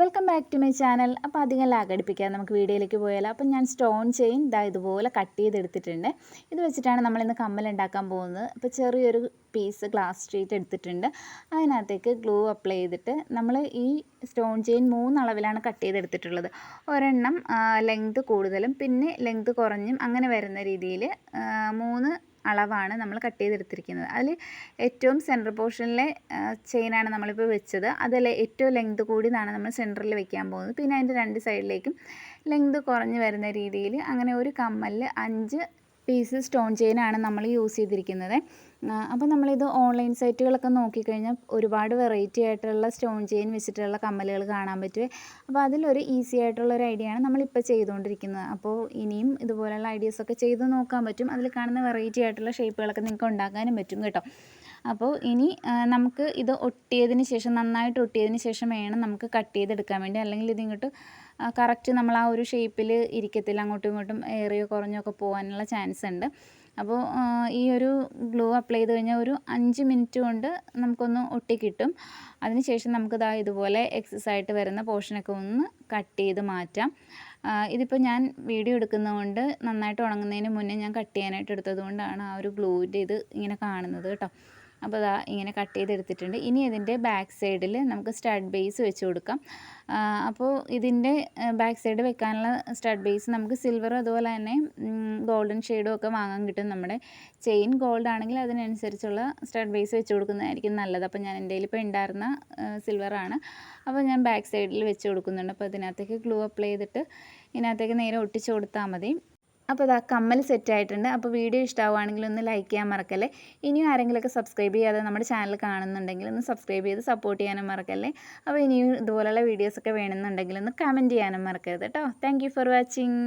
Welcome back to my channel അപ്പോൾ അധികം lag അടിപ്പിക്കാം നമുക്ക് വീഡിയോയിലേക്ക് പോയാലോ. അപ്പോൾ ഞാൻ സ്റ്റോൺ ചെയിൻ ഇതാ ഇതുപോലെ കട്ട് ചെയ്തെടുത്തിട്ടുണ്ട്. ഇത് വെച്ചിട്ടാണ് നമ്മളിന്ന് കമ്മൽ ഉണ്ടാക്കാൻ പോകുന്നത്. അപ്പോൾ ചെറിയൊരു പീസ് ഗ്ലാസ് ഷീറ്റ് എടുത്തിട്ടുണ്ട്. അതിനകത്തേക്ക് ഗ്ലൂ അപ്ലൈ ചെയ്തിട്ട് നമ്മൾ ഈ സ്റ്റോൺ ചെയിൻ മൂന്ന് അളവിലാണ് കട്ട് ചെയ്തെടുത്തിട്ടുള്ളത്. ഒരെണ്ണം ലെങ്ത് കൂടുതലും പിന്നെ ലെങ്ത് കുറഞ്ഞും അങ്ങനെ വരുന്ന രീതിയിൽ മൂന്ന് അളവാണ് നമ്മൾ കട്ട് ചെയ്തെടുത്തിരിക്കുന്നത്. അതിൽ ഏറ്റവും സെന്റർ പോർഷനിലെ ചെയിനാണ് നമ്മളിപ്പോൾ വെച്ചത്. അതിൽ ഏറ്റവും ലെങ്ത് കൂടിയതാണ് നമ്മൾ സെന്ററിൽ വെക്കാൻ പോകുന്നത്. പിന്നെ അതിന്റെ രണ്ട് സൈഡിലേക്കും ലെങ്ത് കുറഞ്ഞ് വരുന്ന രീതിയിൽ അങ്ങനെ ഒരു കമ്മലിൽ അഞ്ച് പീസ് സ്റ്റോൺ ചെയിനാണ് നമ്മൾ യൂസ് ചെയ്തിരിക്കുന്നത്. അപ്പോൾ നമ്മളിത് ഓൺലൈൻ സൈറ്റുകളൊക്കെ നോക്കിക്കഴിഞ്ഞാൽ ഒരുപാട് വെറൈറ്റി ആയിട്ടുള്ള സ്റ്റോൺ ചെയിൻ വെച്ചിട്ടുള്ള കമ്മലുകൾ കാണാൻ പറ്റുമേ അപ്പോൾ അതിലൊരു ഈസി ആയിട്ടുള്ള ഒരു ഐഡിയ ആണ് നമ്മളിപ്പോൾ ചെയ്തുകൊണ്ടിരിക്കുന്നത്. അപ്പോൾ ഇനിയും ഇതുപോലെയുള്ള ഐഡിയാസൊക്കെ ചെയ്ത് നോക്കാൻ പറ്റും. അതിൽ കാണുന്ന വെറൈറ്റി ആയിട്ടുള്ള ഷേപ്പുകളൊക്കെ നിങ്ങൾക്ക് ഉണ്ടാക്കാനും പറ്റും കേട്ടോ. അപ്പോൾ ഇനി നമുക്ക് ഇത് ഒട്ടിയതിന് ശേഷം നന്നായിട്ട് ഒട്ടിയതിന് ശേഷം വേണം നമുക്ക് കട്ട് ചെയ്തെടുക്കാൻ വേണ്ടി. അല്ലെങ്കിൽ ഇതിങ്ങോട്ട് കറക്റ്റ് നമ്മൾ ആ ഒരു ഷേപ്പിൽ ഇരിക്കത്തില്ല. അങ്ങോട്ടും ഇങ്ങോട്ടും ഏറിയോ കുറഞ്ഞോ ഒക്കെ പോകാനുള്ള ചാൻസ് ഉണ്ട്. അപ്പോൾ ഈ ഒരു ഗ്ലൂ അപ്ലൈ ചെയ്ത് കഴിഞ്ഞാൽ ഒരു അഞ്ച് മിനിറ്റ് കൊണ്ട് നമുക്കൊന്ന് ഒട്ടി കിട്ടും. അതിനുശേഷം നമുക്കിതാ ഇതുപോലെ എക്സസ് ആയിട്ട് വരുന്ന പോർഷനൊക്കെ ഒന്ന് കട്ട് ചെയ്ത് മാറ്റാം. ഇതിപ്പോൾ ഞാൻ വീഡിയോ എടുക്കുന്നതുകൊണ്ട് നന്നായിട്ട് ഉണങ്ങുന്നതിന് മുന്നേ ഞാൻ കട്ട് ചെയ്യാനായിട്ട് എടുത്തത് കൊണ്ടാണ് ആ ഒരു ഗ്ലൂവിന്റെ ഇത് ഇങ്ങനെ കാണുന്നത് കേട്ടോ. അപ്പോൾ അതാ ഇങ്ങനെ കട്ട് ചെയ്തെടുത്തിട്ടുണ്ട്. ഇനി ഇതിന്റെ ബാക്ക് സൈഡിൽ നമുക്ക് സ്റ്റഡ് ബേസ് വെച്ച് കൊടുക്കാം. അപ്പോൾ ഇതിന്റെ ബാക്ക് സൈഡ് വെക്കാനുള്ള സ്റ്റഡ് ബേസ് നമുക്ക് സിൽവർ അതുപോലെ തന്നെ ഗോൾഡൻ ഷെയ്ഡും ഒക്കെ വാങ്ങാൻ കിട്ടും നമ്മുടെ ചെയിൻ ഗോൾഡ് ആണെങ്കിൽ അതിനനുസരിച്ചുള്ള സ്റ്റഡ് ബേസ് വെച്ച് കൊടുക്കുന്നതായിരിക്കും നല്ലത്. അപ്പോൾ ഞാൻ എന്റെ ഇപ്പോൾ ഉണ്ടായിരുന്ന സിൽവറാണ് അപ്പോൾ ഞാൻ ബാക്ക് സൈഡിൽ വെച്ച് കൊടുക്കുന്നുണ്ട്. അപ്പോൾ അതിനകത്തേക്ക് ഗ്ലൂ അപ്ലൈ ചെയ്തിട്ട് ഇതിനകത്തേക്ക് നേരെ ഒട്ടിച്ച് കൊടുത്താൽ മതി. അപ്പോൾ ഇതാ കമ്മൽ സെറ്റ് ആയിട്ടുണ്ട്. അപ്പോൾ വീഡിയോ ഇഷ്ടമാവുകയാണെങ്കിൽ ഒന്ന് ലൈക്ക് ചെയ്യാൻ മറക്കല്ലേ? ഇനിയും ആരെങ്കിലുമൊക്കെ സബ്സ്ക്രൈബ് ചെയ്യാതെ നമ്മുടെ ചാനൽ കാണുന്നുണ്ടെങ്കിൽ ഒന്ന് സബ്സ്ക്രൈബ് ചെയ്ത് സപ്പോർട്ട് ചെയ്യാനും മറക്കല്ലേ? അപ്പോൾ ഇനിയും ഇതുപോലുള്ള വീഡിയോസൊക്കെ വേണമെന്നുണ്ടെങ്കിൽ ഒന്ന് കമന്റ് ചെയ്യാനും മറക്കരുത് കേട്ടോ താങ്ക് ഫോർ വാച്ചിങ്